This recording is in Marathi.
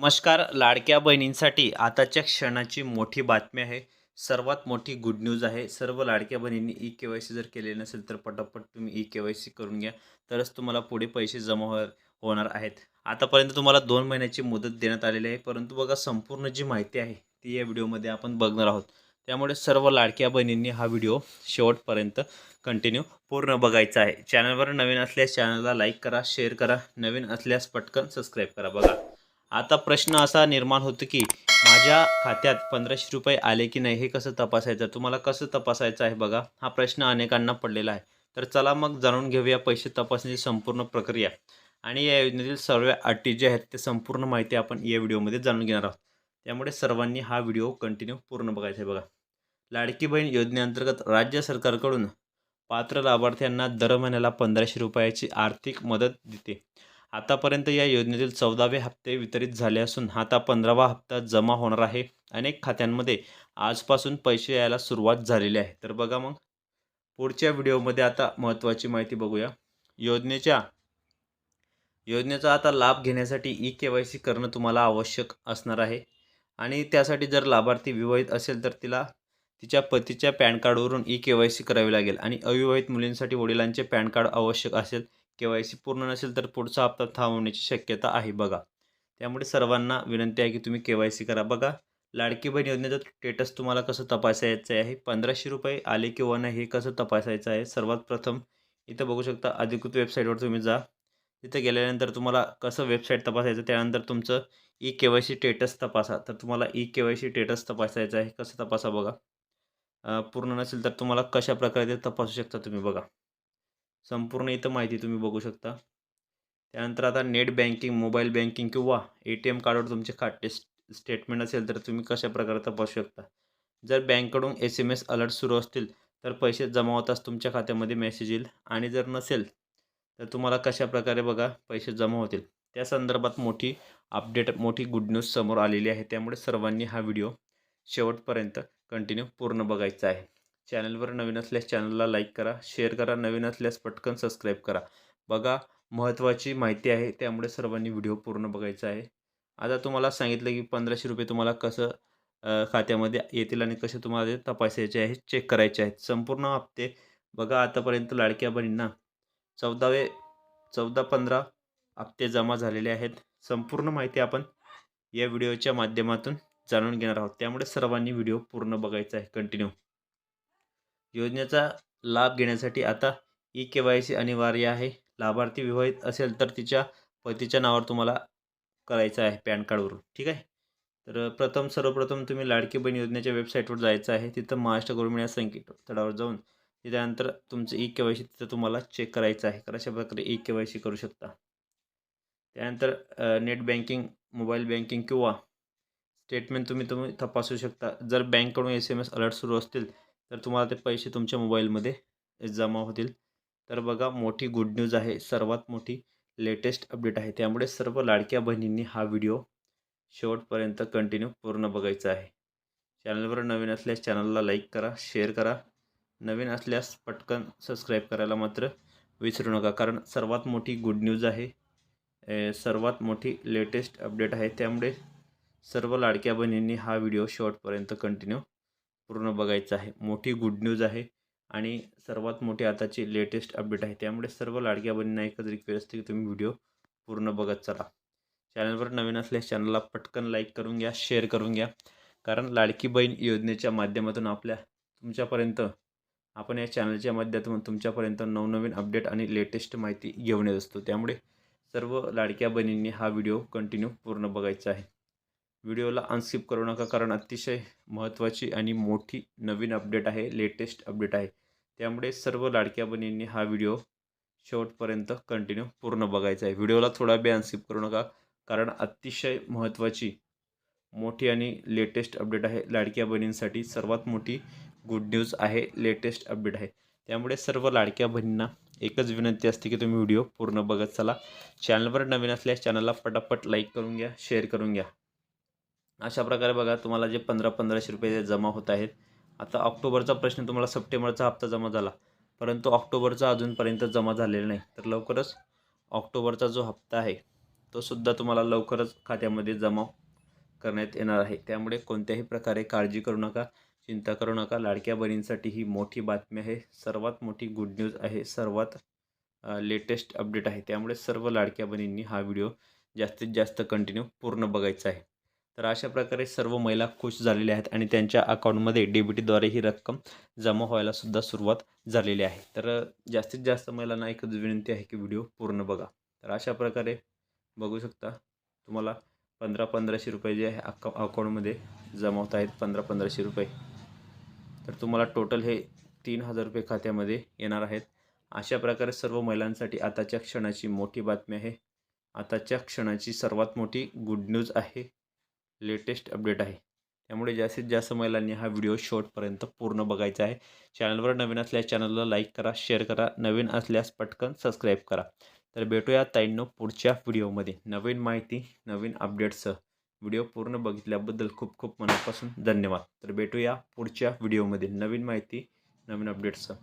नमस्कार लाडक्या बहिणींसाठी आताच्या क्षणाची मोठी बातमी आहे. सर्वात मोठी गुड न्यूज आहे. सर्व लाडक्या बहिणींनी ई के वाय सी जर केले नसेल तर पटापट तुम्ही ई के वाय सी करून घ्या. तरच तुम्हाला पुढे पैसे जमा हो होणार आहेत. आतापर्यंत तुम्हाला दोन महिन्याची मुदत देण्यात आलेली आहे. परंतु बघा संपूर्ण जी माहिती आहे ती या व्हिडिओमध्ये आपण बघणार आहोत. त्यामुळे सर्व लाडक्या बहिणींनी हा व्हिडिओ शेवटपर्यंत कंटिन्यू पूर्ण बघायचा आहे. चॅनलवर नवीन असल्यास चॅनलला लाईक करा शेअर करा. नवीन असल्यास पटकन सबस्क्राईब करा. बघा. आता प्रश्न असा निर्माण होतो की माझ्या खात्यात पंधराशे रुपये आले की नाही हे कसं तपासायचं? तुम्हाला कसं तपासायचं आहे बघा. हा प्रश्न अनेकांना पडलेला आहे. तर चला मग जाणून घेऊया पैसे तपासण्याची संपूर्ण प्रक्रिया. आणि या योजनेतील सर्व अटी जे आहेत ते संपूर्ण माहिती आपण या व्हिडिओमध्ये जाणून घेणार आहोत. त्यामुळे सर्वांनी हा व्हिडिओ कंटिन्यू पूर्ण बघायचा आहे बघा. लाडकी बहीण योजनेअंतर्गत राज्य सरकारकडून पात्र लाभार्थ्यांना दर महिन्याला पंधराशे रुपयाची आर्थिक मदत देते. आतापर्यंत या योजनेतील चौदावे हप्ते वितरित झाले असून आता पंधरावा हप्ता जमा होणार आहे. अनेक खात्यांमध्ये आजपासून पैसे यायला सुरुवात झालेली आहे. तर बघा मग पुढच्या व्हिडिओमध्ये आता महत्त्वाची माहिती बघूया. योजनेच्या योजनेचा आता लाभ घेण्यासाठी ई के वाय सी करणं तुम्हाला आवश्यक असणार आहे. आणि त्यासाठी जर लाभार्थी विवाहित असेल तर तिला तिच्या पतीच्या पॅन कार्डवरून ई के वाय सी करावी लागेल. आणि अविवाहित मुलींसाठी वडिलांचे पॅन कार्ड आवश्यक असेल. के वाय सी पूर्ण नसेल तर पुढचा हप्ता थांबवण्याची शक्यता आहे बघा. त्यामुळे सर्वांना विनंती आहे की तुम्ही के वाय सी करा. बघा लाडकी बहीण योजनेचं स्टेटस तुम्हाला कसं तपासायचं आहे? पंधराशे रुपये आले किंवा नाही हे कसं तपासायचं आहे? सर्वात प्रथम इथं बघू शकता अधिकृत वेबसाईटवर तुम्ही जा. तिथे गेल्यानंतर तुम्हाला कसं वेबसाईट तपासायचं? त्यानंतर तुमचं e K Y C status तपासा. तर तुम्हाला e K Y C status तपासायचं आहे. कसं तपासा बघा. पूर्ण नसेल तर तुम्हाला कशा प्रकारे ते तपासू शकता तुम्ही बघा. संपूर्ण इथं माहिती तुम्ही बघू शकता. त्यानंतर आता नेट बँकिंग मोबाईल बँकिंग किंवा ए टी एम कार्डवर तुमचे खाते स्टेटमेंट असेल तर तुम्ही कशा प्रकारे तपासू शकता? जर बँककडून एस एम एस अलर्ट सुरू असतील तर पैसे जमा होताच तुमच्या खात्यामध्ये मेसेज येईल आणि जर नसेल तर तुम्हाला कशा प्रकारे बघा पैसे जमा होतील. त्या संदर्भात मोठी अपडेट मोठी गुड न्यूज समोर आलेली आहे. त्यामुळे सर्वांनी हा व्हिडिओ शेवटपर्यंत कंटिन्यू पूर्ण बघायचा आहे. चॅनलवर नवीन असल्यास चॅनलला लाईक करा शेअर करा नवीन असल्यास पटकन सबस्क्राईब करा. बघा महत्त्वाची माहिती आहे त्यामुळे सर्वांनी व्हिडिओ पूर्ण बघायचा आहे. आता तुम्हाला सांगितलं की पंधराशे रुपये तुम्हाला कसं खात्यामध्ये येतील आणि कसे तुम्हाला ते तपासायचे आहे चेक करायचे आहेत. संपूर्ण हप्ते बघा आतापर्यंत लाडक्या बहिणींना चौदावे चौदा पंधरा हप्ते जमा झालेले आहेत. संपूर्ण माहिती आपण या व्हिडिओच्या माध्यमातून जाणून घेणार आहोत. त्यामुळे सर्वांनी व्हिडिओ पूर्ण बघायचा आहे कंटिन्यू योजनेचा लाभ घेण्यासाठी आता ई के वाय सी अनिवार्य आहे. लाभार्थी विवाहित असेल तर तिच्या पतीच्या नावावर तुम्हाला करायचं आहे पॅन कार्डवरून. ठीक आहे? तर प्रथम सर्वप्रथम तुम्ही लाडकी बहीण योजनेच्या वेबसाईटवर जायचं आहे. तिथं महाराष्ट्र गव्हर्नमेंट या संकेतस्थळावर जाऊन त्यानंतर तुमचं ई के वाय सी तिथं तुम्हाला चेक करायचं आहे. कशा प्रकारे ई के वाय सी करू शकता. त्यानंतर नेट बँकिंग मोबाईल बँकिंग किंवा स्टेटमेंट तुम्ही तुम्ही तपासू शकता. जर बँककडून एस एम एस अलर्ट सुरू असतील तर तुम्हाला ते पैसे तुमच्या मोबाईलमध्ये जमा होतील. तर बघा मोठी गुड न्यूज आहे. सर्वात मोठी लेटेस्ट अपडेट आहे. त्यामुळे सर्व लाडक्या बहिणींनी हा व्हिडिओ शेवटपर्यंत कंटिन्यू पूर्ण बघायचा आहे. चॅनलवर नवीन असल्यास चॅनलला लाईक करा शेअर करा. नवीन असल्यास पटकन सबस्क्राईब करायला मात्र विसरू नका. कारण सर्वात मोठी गुड न्यूज आहे. सर्वात मोठी लेटेस्ट अपडेट आहे. त्यामुळे सर्व लाडक्या बहिणींनी हा व्हिडिओ शेवटपर्यंत कंटिन्यू पूर्ण बघायचं आहे. मोठी गुड न्यूज आहे आणि सर्वात मोठी आताची लेटेस्ट अपडेट आहे. त्यामुळे सर्व लाडक्या बहिणींना एकच रिक्वेस्ट असते की तुम्ही व्हिडिओ पूर्ण बघत चला. चॅनलवर नवीन असल्यास चॅनलला पटकन लाईक करून घ्या शेअर करून घ्या. कारण लाडकी बहीण योजनेच्या माध्यमातून आपल्या तुमच्यापर्यंत आपण या चॅनलच्या माध्यमातून तुमच्यापर्यंत नवनवीन अपडेट आणि लेटेस्ट माहिती घेऊन येत असतो. त्यामुळे सर्व लाडक्या बहिणींनी हा व्हिडिओ कंटिन्यू पूर्ण बघायचा आहे. व्हिडिओला अनस्किप करू नका कारण अतिशय महत्त्वाची आणि मोठी नवीन अपडेट आहे लेटेस्ट अपडेट आहे. त्यामुळे सर्व लाडक्या बहिणींनी हा व्हिडिओ शेवटपर्यंत कंटिन्यू पूर्ण बघायचा आहे. व्हिडिओला थोडा बी अनस्किप करू नका कारण अतिशय महत्त्वाची मोठी आणि लेटेस्ट अपडेट आहे. लाडक्या बहिणींसाठी सर्वात मोठी गुड न्यूज आहे लेटेस्ट अपडेट आहे. त्यामुळे सर्व लाडक्या बहिणींना एकच विनंती असते की तुम्ही व्हिडिओ पूर्ण बघत चला. चॅनलवर नवीन असल्यास चॅनलला पटापट लाईक करून घ्या शेअर करून घ्या. अशा प्रकारे बघा तुम्हाला जे पंधरा पंधराशे रुपये जे जमा होत आहेत आता ऑक्टोबरचा प्रश्न तुम्हाला सप्टेंबरचा हप्ता जमा झाला परंतु ऑक्टोबरचा अजूनपर्यंत जमा झालेला नाही. तर लवकरच ऑक्टोबरचा जो हप्ता आहे तो सुद्धा तुम्हाला लवकरच खात्यामध्ये जमा करण्यात येणार आहे. त्यामुळे कोणत्याही प्रकारे काळजी करू नका चिंता करू नका. लाडक्या बहिणींसाठी ही मोठी बातमी आहे. सर्वात मोठी गुड न्यूज आहे. सर्वात लेटेस्ट अपडेट आहे. त्यामुळे सर्व लाडक्या बहिणींनी हा व्हिडिओ जास्तीत जास्त कंटिन्यू पूर्ण बघायचा आहे. तर अशा प्रकारे सर्व महिला खुश झालेल्या आहेत आणि त्यांच्या अकाउंटमध्ये डेबिटीद्वारे ही रक्कम जमा व्हायला सुद्धा सुरुवात झालेली आहे. तर जास्तीत जास्त महिलांना एकच विनंती आहे की व्हिडिओ पूर्ण बघा. तर अशा प्रकारे बघू शकता तुम्हाला पंधरा पंधराशे रुपये जे आहे अका अकाउंटमध्ये जमा होत आहेत पंधरा पंधराशे रुपये. तर तुम्हाला टोटल हे तीन हजार रुपये खात्यामध्ये येणार आहेत. अशा प्रकारे सर्व महिलांसाठी आताच्या क्षणाची मोठी बातमी आहे. आताच्या क्षणाची सर्वात मोठी गुड न्यूज आहे. लेटेस्ट अपडेट आहे. त्यामुळे जास्तीत जास्त महिलांनी हा व्हिडिओ शॉर्टपर्यंत पूर्ण बघायचा आहे. चॅनलवर नवीन असल्यास चॅनलला लाईक करा शेअर करा नवीन असल्यास पटकन सबस्क्राईब करा. तर भेटूया ताईंनो पुढच्या व्हिडिओमध्ये. नवीन माहिती नवीन अपडेट्ससह. व्हिडिओ पूर्ण बघितल्याबद्दल खूप खूप मनापासून धन्यवाद. तर भेटूया पुढच्या व्हिडिओमध्ये. नवीन माहिती नवीन अपडेट्ससह.